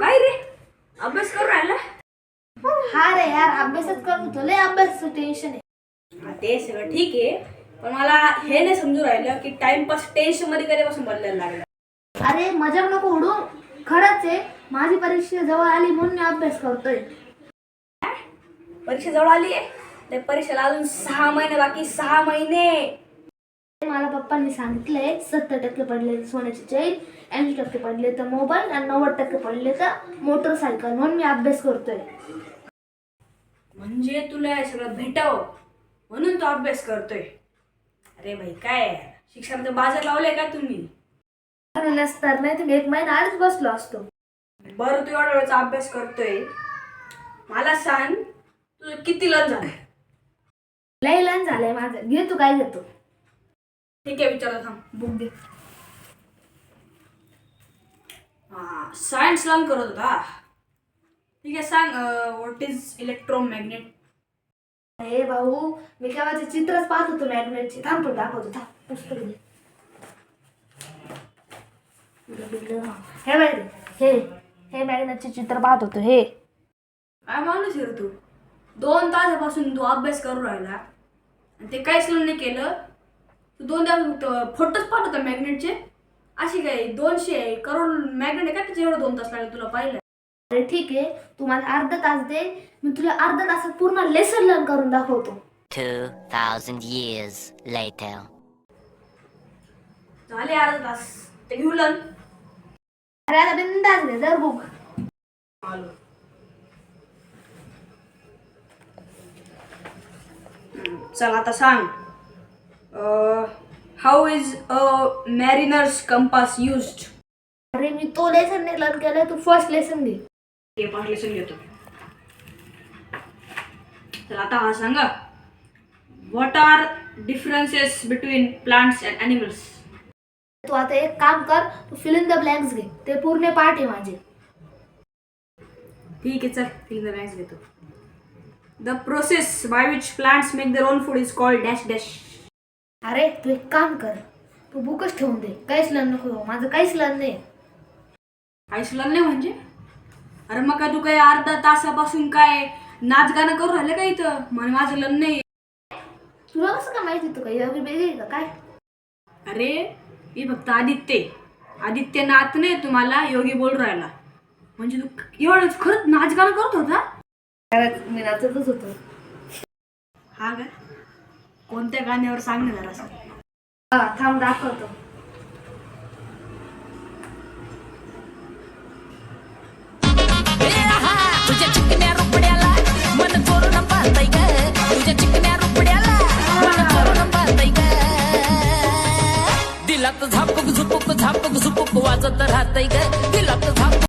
काय रे? अभ्यास करून राहिला? हा रे यार अभ्यासच करत होतो लय अभ्यासाचं टेन्शन आहे. ते सगळं ठीक आहे. पण मला हे नाही समजून राहिलं की टाइमपास टेन्शनमध्ये कधीपासून बदलायला लागला? अरे मजाक नको उडू. खरंच आहे माझी परीक्षा जवळ आली म्हणून मी अभ्यास करतोय. परीक्षा जवळ आली आहे? त्या परीक्षेला अजून सहा महिने बाकी सहा महिने. मला पप्पांनी सांगितलंय सत्तर टक्के पडले तर सोन्याची चैन ऐंशी टक्के पडले तर मोबाईल आणि नव्वद टक्के पडले तर मोटरसायकल म्हणून मी अभ्यास करतोय. म्हणजे तुला हे सगळं भेटावं म्हणून तो अभ्यास करतोय. अरे भाई काय? आहे? शिक्षणाचं बाजार लावलंय का तुम्ही? नसतर नाही तर मी एक महिना आधीच बसलो असतो. बरं तू एवढ्या वेळेचा अभ्यास करतोय. मला सांग तुझं किती लन झालं लय लहान झालंय माझं. घे तू काय घेतो? ठीक आहे विचारलं थांब. बुक दे. हा सायन्स लर्न करत होता. ठीक आहे सांग व्हॉट इज इलेक्ट्रोमॅग्नेट हे भाऊ मी केव्हाचे चित्रच पाहत होतो मॅग्नेटचे थांब तो दाखवतो थांब. पुस्तक हे बघ हे हे मॅग्नेटचे चित्र पाहत होतो हे. काय माणूस आहे रे तू? दोन तासापासून तू अभ्यास करून राहिला. आणि ते काहीच नाही केलं. तू दोन तास फक्त फोटोच पाठवता मॅग्नेटचे अशी काय दोनशे करोड मॅग्नेट आहे का? त्याचे एवढं दोन तास लागले तुला पाहिलं. अरे ठीक आहे तू मला अर्धा तास दे. मी तुला अर्धा तासात पूर्ण लेसन लर्न करून दाखवतो. 2,000 years later. झाले अर्धा तास. ते घेऊ लर्न अरे आता बिंदास घे जर बुक आलो. चल आता सांग. How is a mariner's compass used अरे मी तो लेसन नाही लर्न केलाय तू फर्स्ट लेसन घे. ते पाच लेसन घेतो. तर आता हा सांगा. What are differences between plants and animals तू आता एक काम कर तू फिल इन द ब्लँक्स घे. ते पूर्ण पाठ आहे माझे. ठीक आहे चल फिल द बँक्स घेतो. The process by which plants make their own food is called dash dash अरे तू एक काम कर. तू बुकच ठेवून दे. काहीच लर्न नको. माझं काहीच लर्न नाही. काहीच लर्न नाही म्हणजे? अरे मग काय तू काय अर्धा तासापासून काय नाच गाणं करू राहिलं का इथं? म्हणे माझं लर्न नाही. तुला कसं काय माहिती तू काय एवढी वेगळी का? काय? अरे मी फक्त आदित्य आदित्य नाथ नाही तुम्हाला योगी बोल राहिला. म्हणजे तू एवढं खरंच नाच गाणं करत होता? खरंच मी नाचतच होतो. हा का? कोणत्या गाण्यावर सांग ना जरा हा थांब दाखवतो. दिलात झापक झुपक झापक झुपक वाजत राहतय ग. दिलात झापक